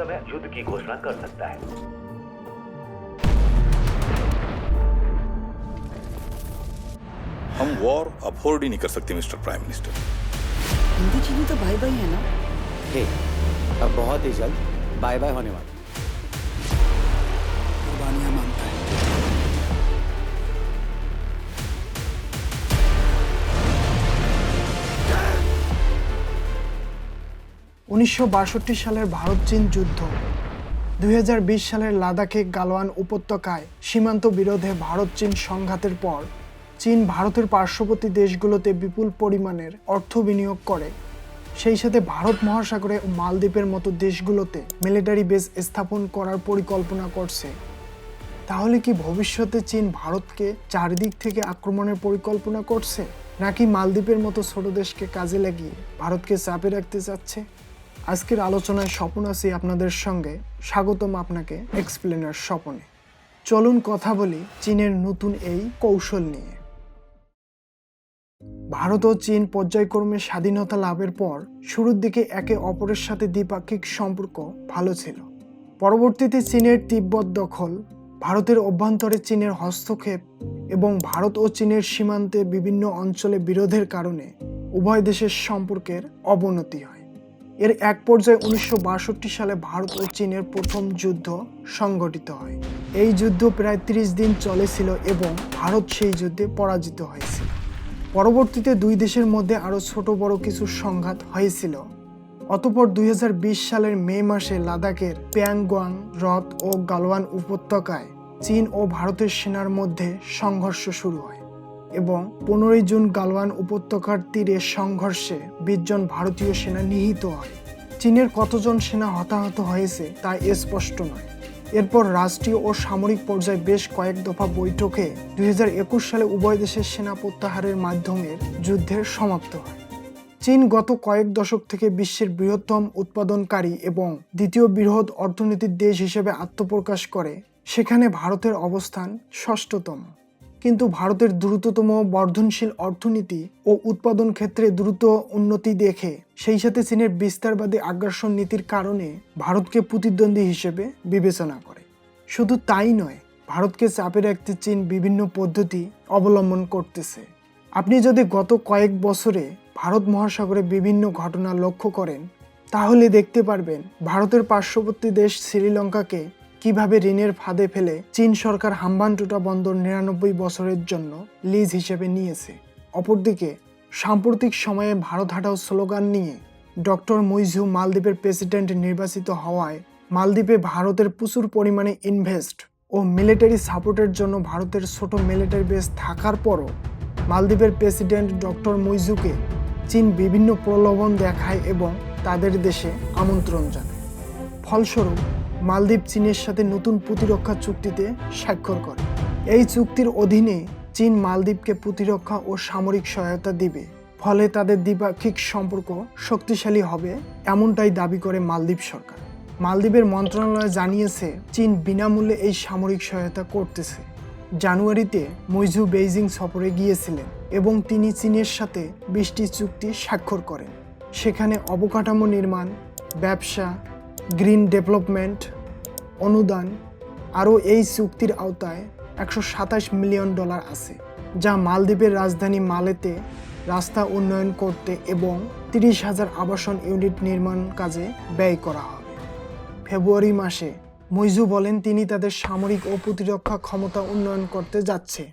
समय युद्ध की घोषणा कर सकता है। हम वॉर अफोर्ड ही नहीं कर सकते मिस्टर प्राइम मिनिस्टर। हिंदी चीनी तो भाई भाई है ना? हे अब बहुत ही जल्द बाय बाय होने वाला। উনিশশো বাষট্টি সালের ভারত চীন যুদ্ধ। দু হাজার বিশ সালের লাদাখে গালওয়ান উপত্যকায় সীমান্ত বিরোধে ভারত চীন সংঘাতের পর চীন ভারতের পার্শ্ববর্তী দেশগুলোতে বিপুল পরিমাণের অর্থ বিনিয়োগ করে। সেই সাথে ভারত মহাসাগরে ও মালদ্বীপের মতো দেশগুলোতে মিলিটারি বেস স্থাপন করার পরিকল্পনা করছে। তাহলে কি ভবিষ্যতে চীন ভারতকে চারিদিক থেকে আক্রমণের পরিকল্পনা করছে? নাকি মালদ্বীপের মতো ছোট দেশকে কাজে লাগিয়ে ভারতকে চাপে রাখতে চাচ্ছে? আজকের আলোচনায় স্বপন আছি আপনাদের সঙ্গে, স্বাগতম আপনাকে এক্সপ্লেনার স্বপনে। চলুন কথা বলি চীনের নতুন এই কৌশল নিয়ে। ভারত ও চীন পর্যায়ক্রমে স্বাধীনতা লাভের পর শুরুর দিকে একে অপরের সাথে দ্বিপাক্ষিক সম্পর্ক ভালো ছিল। পরবর্তীতে চীনের তিব্বত দখল, ভারতের অভ্যন্তরে চীনের হস্তক্ষেপ এবং ভারত ও চীনের সীমান্তে বিভিন্ন অঞ্চলে বিরোধের কারণে উভয় দেশের সম্পর্কের অবনতি হয়। এর এক পর্যায়ে উনিশশো বাষট্টি সালে ভারত ও চীনের প্রথম যুদ্ধ সংঘটিত হয়। এই যুদ্ধ প্রায় ৩০ দিন চলেছিল এবং ভারত সেই যুদ্ধে পরাজিত হয়েছিল পরবর্তীতে দুই দেশের মধ্যে আরও ছোট বড় কিছু সংঘাত হয়েছিল। অতপর দুই হাজার বিশ সালের মে মাসে লাদাখের প্যাংগোয়াং, হ্রদ ও গালওয়ান উপত্যকায় চীন ও ভারতের সেনার মধ্যে সংঘর্ষ শুরু হয়। এবং পনেরোই জুন গালওয়ান উপত্যকার তীরে সংঘর্ষে বিশজন ভারতীয় সেনা নিহিত হয়। চীনের কতজন সেনা হতাহত হয়েছে তা স্পষ্ট নয়। এরপর রাষ্ট্রীয় ও সামরিক পর্যায়ে বেশ কয়েক দফা বৈঠকে দুই হাজার একুশ সালে উভয় দেশের সেনা প্রত্যাহারের মাধ্যমে যুদ্ধের সমাপ্ত হয়। চীন গত কয়েক দশক থেকে বিশ্বের বৃহত্তম উৎপাদনকারী এবং দ্বিতীয় বৃহৎ অর্থনীতির দেশ হিসেবে আত্মপ্রকাশ করে, সেখানে ভারতের অবস্থান ষষ্ঠতম। কিন্তু ভারতের দ্রুততম বর্ধনশীল অর্থনীতি ও উৎপাদন ক্ষেত্রে দ্রুত উন্নতি দেখে সেই সাথে চীনের বিস্তারবাদী আগ্রাসন নীতির কারণে ভারতকে প্রতিদ্বন্দ্বী হিসেবে বিবেচনা করে। শুধু তাই নয়, ভারতকে চাপে রাখতে চীন বিভিন্ন পদ্ধতি অবলম্বন করতেছে। আপনি যদি গত কয়েক বছরে ভারত মহাসাগরে বিভিন্ন ঘটনা লক্ষ্য করেন, তাহলে দেখতে পারবেন ভারতের পার্শ্ববর্তী দেশ শ্রীলঙ্কাকে কীভাবে ঋণের ফাঁদে ফেলে চীন সরকার হাম্বানটুটা বন্দর নিরানব্বই বছরের জন্য লিজ হিসেবে নিয়েছে। অপরদিকে, সাম্প্রতিক সময়ে ভারত হাঁটাও স্লোগান নিয়ে ডক্টর মুইজু মালদ্বীপের প্রেসিডেন্ট নির্বাচিত হওয়ায় মালদ্বীপে ভারতের প্রচুর পরিমাণে ইনভেস্ট ও মিলিটারি সাপোর্টের জন্য ভারতের ছোট মিলিটারি বেস থাকার পরও মালদ্বীপের প্রেসিডেন্ট ডক্টর মুইজুকে চীন বিভিন্ন প্রলোভন দেখায় এবং তাদের দেশে আমন্ত্রণ জানায়। ফলস্বরূপ মালদ্বীপ চীনের সাথে নতুন প্রতিরক্ষা চুক্তিতে স্বাক্ষর করে। এই চুক্তির অধীনে চীন মালদ্বীপকে প্রতিরক্ষা ও সামরিক সহায়তা দিবে। ফলে তাদের দ্বিপাক্ষিক সম্পর্ক শক্তিশালী হবে এমনটাই দাবি করে মালদ্বীপ সরকার। মালদ্বীপের মন্ত্রণালয় জানিয়েছে, চীন বিনামূল্যে এই সামরিক সহায়তা করতেছে। জানুয়ারিতে মৈজু বেইজিং সফরে গিয়েছিলেন এবং তিনি চীনের সাথে বিশটি চুক্তি স্বাক্ষর করেন। সেখানে অবকাঠামো নির্মাণ, ব্যবসা গ্রিন ডেভেলপমেন্ট, অনুদান, আরও এই চুক্তির আওতায় একশো সাতাশ মিলিয়ন ডলার আছে, যা মালদ্বীপের রাজধানী মালেতে রাস্তা উন্নয়ন করতে এবং তিরিশ হাজার আবাসন ইউনিট নির্মাণ কাজে ব্যয় করা হবে। ফেব্রুয়ারি মাসে মৈজু বলেন তিনি তাদের সামরিক ও প্রতিরক্ষা ক্ষমতা উন্নয়ন করতে যাচ্ছে,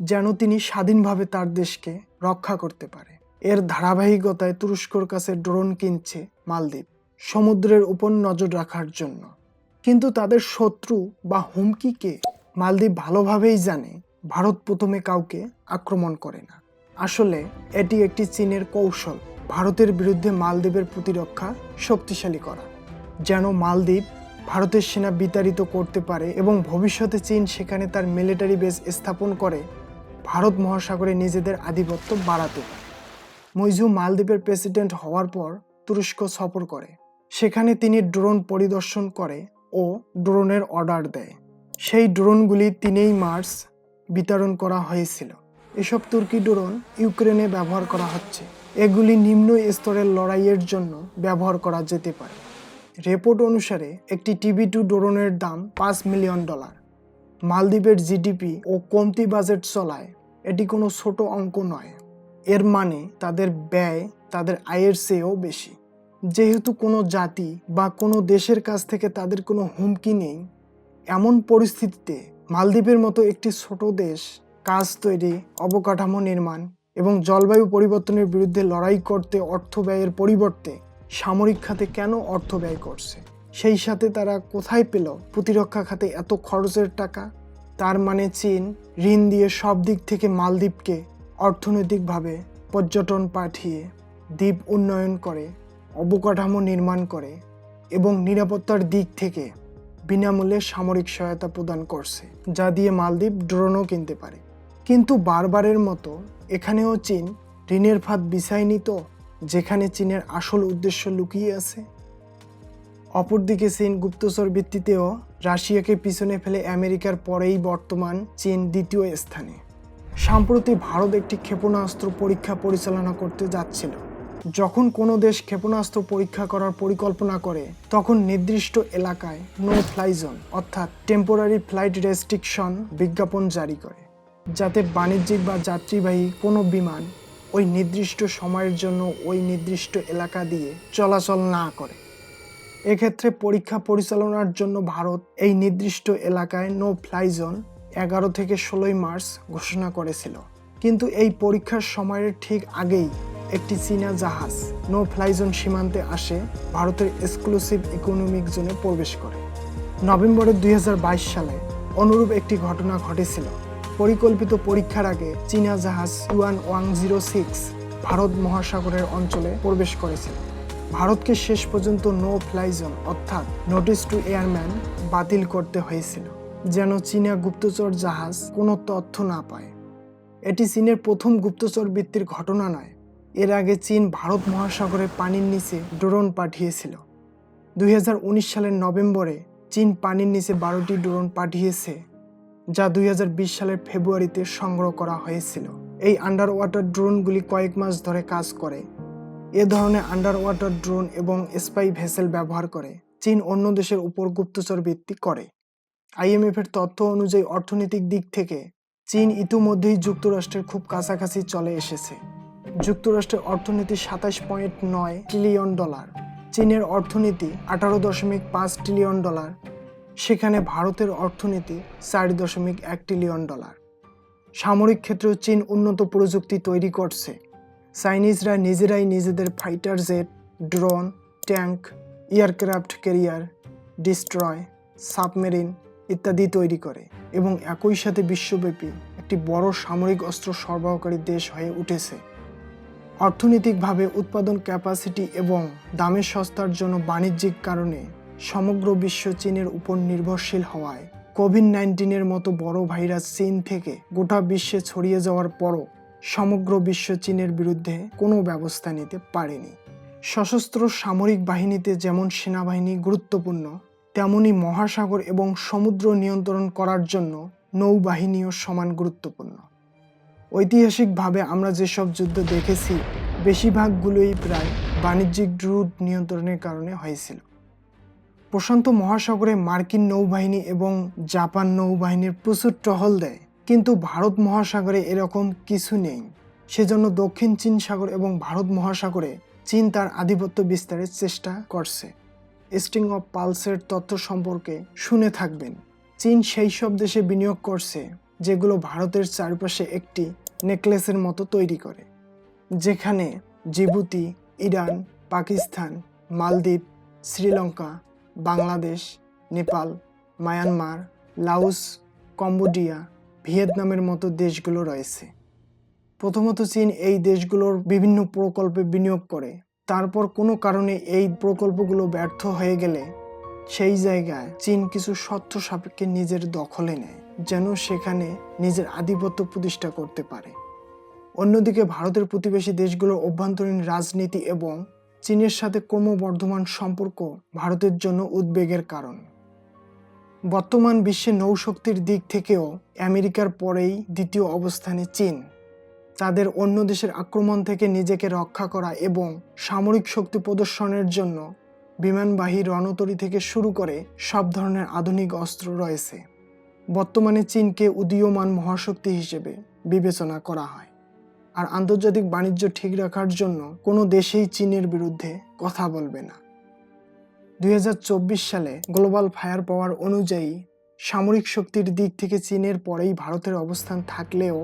যেন তিনি স্বাধীনভাবে তার দেশকে রক্ষা করতে পারে। এর ধারাবাহিকতায় তুরস্কর কাছে ড্রোন কিনছে মালদ্বীপ। সমুদ্রের উপর নজর রাখার জন্য। কিন্তু তাদের শত্রু বা হুমকিকে মালদ্বীপ ভালোভাবেই জানে, ভারত প্রথমে কাউকে আক্রমণ করে না। আসলে, এটি একটি চীনের কৌশল, ভারতের বিরুদ্ধে মালদ্বীপের প্রতিরক্ষা শক্তিশালী করা, যেন মালদ্বীপ ভারতের সেনা বিতাড়িত করতে পারে এবং ভবিষ্যতে চীন সেখানে তার মিলিটারি বেস স্থাপন করে, ভারত মহাসাগরে নিজেদের আধিপত্য বাড়াতে পারে। মৈজু মালদ্বীপের প্রেসিডেন্ট হওয়ার পর তুরস্ক সফর করে। সেখানে তিনি ড্রোন পরিদর্শন করে ও ড্রোনের অর্ডার দেয়। সেই ড্রোনগুলি তিনেই মার্চ বিতরণ করা হয়েছিল। এসব তুর্কি ড্রোন ইউক্রেনে ব্যবহার করা হচ্ছে। এগুলি নিম্ন স্তরের লড়াইয়ের জন্য ব্যবহার করা যেতে পারে। রিপোর্ট অনুসারে, একটি টিভি টু ড্রোনের দাম পাঁচ মিলিয়ন ডলার। মালদ্বীপের জিডিপি ও কমতি বাজেট চলায়, এটি কোনো ছোট অঙ্ক নয়। এর মানে তাদের ব্যয় তাদের আয়ের চেয়েও বেশি। যেহেতু কোনো জাতি বা কোনো দেশের কাছ থেকে তাদের কোনো হুমকি নেই, এমন পরিস্থিতিতে মালদ্বীপের মতো একটি ছোট দেশ কাজ তৈরি, অবকাঠামো নির্মাণ এবং জলবায়ু পরিবর্তনের বিরুদ্ধে লড়াই করতে অর্থ ব্যয়ের পরিবর্তে সামরিক খাতে কেন অর্থ ব্যয় করছে? সেই সাথে তারা কোথায় পেল প্রতিরক্ষা খাতে এত খরচের টাকা? তার মানে চীন ঋণ দিয়ে সব দিক থেকে মালদ্বীপকে অর্থনৈতিকভাবে পর্যটন পাঠিয়ে দ্বীপ উন্নয়ন করে। অবকাঠামো নির্মাণ করে এবং নিরাপত্তার দিক থেকে বিনামূল্যে সামরিক সহায়তা প্রদান করছে, যা দিয়ে মালদ্বীপ ড্রোনও কিনতে পারে। কিন্তু বারবারের মতো এখানেও চীন ঋণের ফাঁদ বিছায়নি তো, যেখানে চীনের আসল উদ্দেশ্য লুকিয়ে আছে। অপরদিকে চীন গুপ্তচর ভিত্তিতেও রাশিয়াকে পিছনে ফেলে আমেরিকার পরেই বর্তমান চীন দ্বিতীয় স্থানে। সম্প্রতি ভারত একটি ক্ষেপণাস্ত্র পরীক্ষা পরিচালনা করতে যাচ্ছিল। যখন কোনো দেশ ক্ষেপণাস্ত্র পরীক্ষা করার পরিকল্পনা করে, তখন নির্দিষ্ট এলাকায় নো ফ্লাই জোন অর্থাৎ টেম্পোরারি ফ্লাইট রেস্ট্রিকশন বিজ্ঞাপন জারি করে, যাতে বাণিজ্যিক বা যাত্রীবাহী কোনো বিমান ওই নির্দিষ্ট সময়ের জন্য ওই নির্দিষ্ট এলাকা দিয়ে চলাচল না করে। এক্ষেত্রে পরীক্ষা পরিচালনার জন্য ভারত এই নির্দিষ্ট এলাকায় নো ফ্লাই জোন এগারো থেকে ষোলোই মার্চ ঘোষণা করেছিল। কিন্তু এই পরীক্ষার সময়ের ঠিক আগেই একটি চীনা জাহাজ নো ফ্লাই জোন সীমান্তে আসে ভারতের এক্সক্লুসিভ ইকোনমিক জোনে প্রবেশ করে। নভেম্বরের দুই হাজার বাইশ সালে অনুরূপ একটি ঘটনা ঘটেছিল। পরিকল্পিত পরীক্ষার আগে চীনা জাহাজ one one zero six Bharat মহাসাগরের অঞ্চলে প্রবেশ করেছিল। ভারতকে শেষ পর্যন্ত নো ফ্লাই জোন অর্থাৎ নোটিস টু এয়ারম্যান বাতিল করতে হয়েছিল, যেন চীনা গুপ্তচর জাহাজ কোনো তথ্য না পায়। এটি চীনের প্রথম গুপ্তচর বৃত্তির ঘটনা নয় এর আগে চীন ভারত মহাসাগরে পানির নিচে ড্রোন পাঠিয়েছিল। দুই হাজার উনিশ সালের নভেম্বরে চীন পানির নিচে বারোটি ড্রোন পাঠিয়েছে, যা দুই হাজার বিশ সালের ফেব্রুয়ারিতে সংগ্রহ করা হয়েছিল। এই আন্ডার ওয়াটার ড্রোনগুলি কয়েক মাস ধরে কাজ করে। এ ধরনের আন্ডার ওয়াটার ড্রোন এবং স্পাই ভেসেল ব্যবহার করে। চীন অন্য দেশের উপর গুপ্তচর ভিত্তি করে। আইএমএফ এর তথ্য অনুযায়ী অর্থনৈতিক দিক থেকে চীন ইতিমধ্যেই যুক্তরাষ্ট্রের খুব কাছাকাছি চলে এসেছে। যুক্তরাষ্ট্রের অর্থনীতি সাতাশ পয়েন্ট নয় ট্রিলিয়ন ডলার চীনের অর্থনীতি আঠারো দশমিক পাঁচ ট্রিলিয়ন ডলার সেখানে ভারতের অর্থনীতি চার দশমিক এক ট্রিলিয়ন ডলার সামরিক ক্ষেত্রেও চীন উন্নত প্রযুক্তি তৈরি করছে। চাইনিজরা নিজেরাই নিজেদের fighter jet drone tank aircraft carrier destroy submarine ইত্যাদি তৈরি করে এবং একই সাথে বিশ্বব্যাপী একটি বড় সামরিক অস্ত্র সরবরাহকারী দেশ হয়ে উঠেছে। অর্থনৈতিকভাবে উৎপাদন ক্যাপাসিটি এবং দামের সস্তার জন্য বাণিজ্যিক কারণে সমগ্র বিশ্ব চীনের উপর নির্ভরশীল হওয়ায় কোভিড নাইন্টিনের মতো বড় ভাইরাস চীন থেকে গোটা বিশ্বে ছড়িয়ে যাওয়ার পরও সমগ্র বিশ্ব চীনের বিরুদ্ধে কোনো ব্যবস্থা নিতে পারেনি। সশস্ত্র সামরিক বাহিনীতে যেমন সেনাবাহিনী গুরুত্বপূর্ণ তেমনি মহাসাগর এবং সমুদ্র নিয়ন্ত্রণ করার জন্য নৌবাহিনীও সমান গুরুত্বপূর্ণ। ঐতিহাসিকভাবে আমরা যেসব যুদ্ধ দেখেছি, বেশিরভাগগুলোই প্রায় বাণিজ্যিক রুট নিয়ন্ত্রণের কারণে হয়েছিল। প্রশান্ত মহাসাগরে মার্কিন নৌবাহিনী এবং জাপান নৌবাহিনীর প্রচুর টহল দেয়, কিন্তু ভারত মহাসাগরে এরকম কিছু নেই। সেজন্য দক্ষিণ চীন সাগর এবং ভারত মহাসাগরে চীন তার আধিপত্য বিস্তারের চেষ্টা করছে। স্টিং অফ পালসের তথ্য সম্পর্কে শুনে থাকবেন। চীন সেই সব দেশে বিনিয়োগ করছে, যেগুলো ভারতের চারপাশে একটি নেকলেসের মতো তৈরি করে, যেখানে জিবুতি, ইরান, পাকিস্তান, মালদ্বীপ, Sri Lanka, Bangladesh, Nepal, Myanmar, Laos, Cambodia, ভিয়েতনামের মতো দেশগুলো রয়েছে। প্রথমত চীন এই দেশগুলোর বিভিন্ন প্রকল্পে বিনিয়োগ করে। তারপর কোনো কারণে এই প্রকল্পগুলো ব্যর্থ হয়ে গেলে সেই জায়গায় চীন কিছু শর্ত সাপেক্ষে নিজের দখলে নেয়, যেন সেখানে নিজের আধিপত্য প্রতিষ্ঠা করতে পারে। অন্যদিকে ভারতের প্রতিবেশী দেশগুলোর অভ্যন্তরীণ রাজনীতি এবং চীনের সাথে ক্রমবর্ধমান সম্পর্ক ভারতের জন্য উদ্বেগের কারণ। বর্তমান বিশ্বে নৌশক্তির দিক থেকেও আমেরিকার পরেই দ্বিতীয় অবস্থানে চীন। তাদের অন্য দেশের আক্রমণ থেকে নিজেকে রক্ষা করা এবং সামরিক শক্তি প্রদর্শনের জন্য বিমানবাহী রণতরী থেকে শুরু করে সব ধরনের আধুনিক অস্ত্র রয়েছে। বর্তমানে চীনকে উদীয়মান মহাশক্তি হিসেবে বিবেচনা করা হয়। আর আন্তর্জাতিক বাণিজ্য ঠিক রাখার জন্য কোনো দেশেই চীনের বিরুদ্ধে কথা বলবে না। দুই হাজার চব্বিশ সালে গ্লোবাল ফায়ার পাওয়ার অনুযায়ী সামরিক শক্তির দিক থেকে চীনের পরেই ভারতের অবস্থান থাকলেও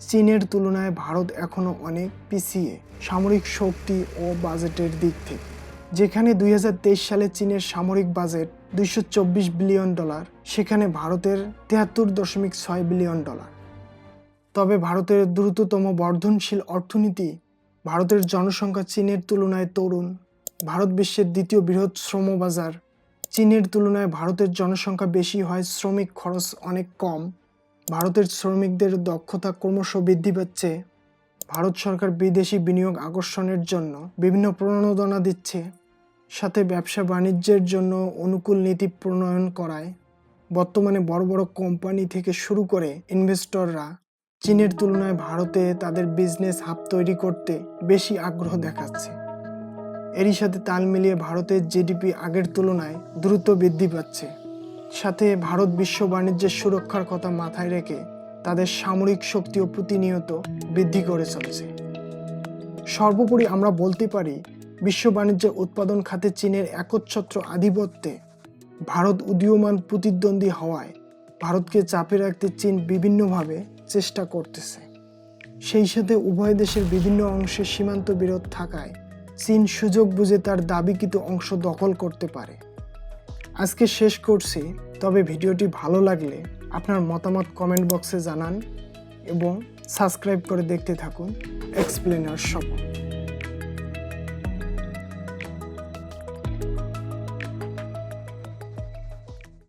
চীনের তুলনায় ভারত এখনও অনেক পিছিয়ে সামরিক শক্তি ও বাজেটের দিক থেকে। যেখানে দুই হাজার তেইশ সালে চীনের সামরিক বাজেট দুইশো চব্বিশ বিলিয়ন ডলার, সেখানে ভারতের তেহাত্তর দশমিক ছয় বিলিয়ন ডলার। তবে ভারতের দ্রুততম বর্ধনশীল অর্থনীতি, ভারতের জনসংখ্যা চীনের তুলনায় তরুণ, ভারত বিশ্বের দ্বিতীয় বৃহৎ শ্রম বাজার, চীনের তুলনায় ভারতের জনসংখ্যা বেশি হয়, শ্রমিক খরচ অনেক কম, ভারতের শ্রমিকদের দক্ষতা ক্রমশ বৃদ্ধি পাচ্ছে। ভারত সরকার বিদেশি বিনিয়োগ আকর্ষণের জন্য বিভিন্ন প্রণোদনা দিচ্ছে, সাথে ব্যবসা বাণিজ্যের জন্য অনুকূল নীতি প্রণয়ন করায়। বর্তমানে বড় বড় কোম্পানি থেকে শুরু করে ইনভেস্টররা চীনের তুলনায় ভারতে তাদের বিজনেস হাব তৈরি করতে বেশি আগ্রহ দেখাচ্ছে। এরই সাথে তাল মিলিয়ে ভারতের জিডিপি আগের তুলনায় দ্রুত বৃদ্ধি পাচ্ছে। সাথে ভারত বিশ্ব বাণিজ্যের সুরক্ষার কথা মাথায় রেখে তাদের সামরিক শক্তিও প্রতিনিয়ত বৃদ্ধি করে চলেছে। সর্বোপরি আমরা বলতে পারি, বিশ্ব বাণিজ্য উৎপাদন খাতে চীনের একচ্ছত্র আধিপত্যে ভারত উদীয়মান প্রতিদ্বন্দ্বী হওয়ায় ভারতকে চাপে রাখতে চীন বিভিন্নভাবে চেষ্টা করতেছে। সেই সাথে উভয় দেশের বিভিন্ন অংশে সীমান্ত বিরোধ থাকায় চীন সুযোগ বুঝে তার দাবিকৃত অংশ দখল করতে পারে। আজকে শেষ করছি, তবে ভিডিওটি ভালো লাগলে আপনার মতামত কমেন্ট বক্সে জানান এবং সাবস্ক্রাইব করে দেখতে থাকুন। এক্সপ্লেনার সব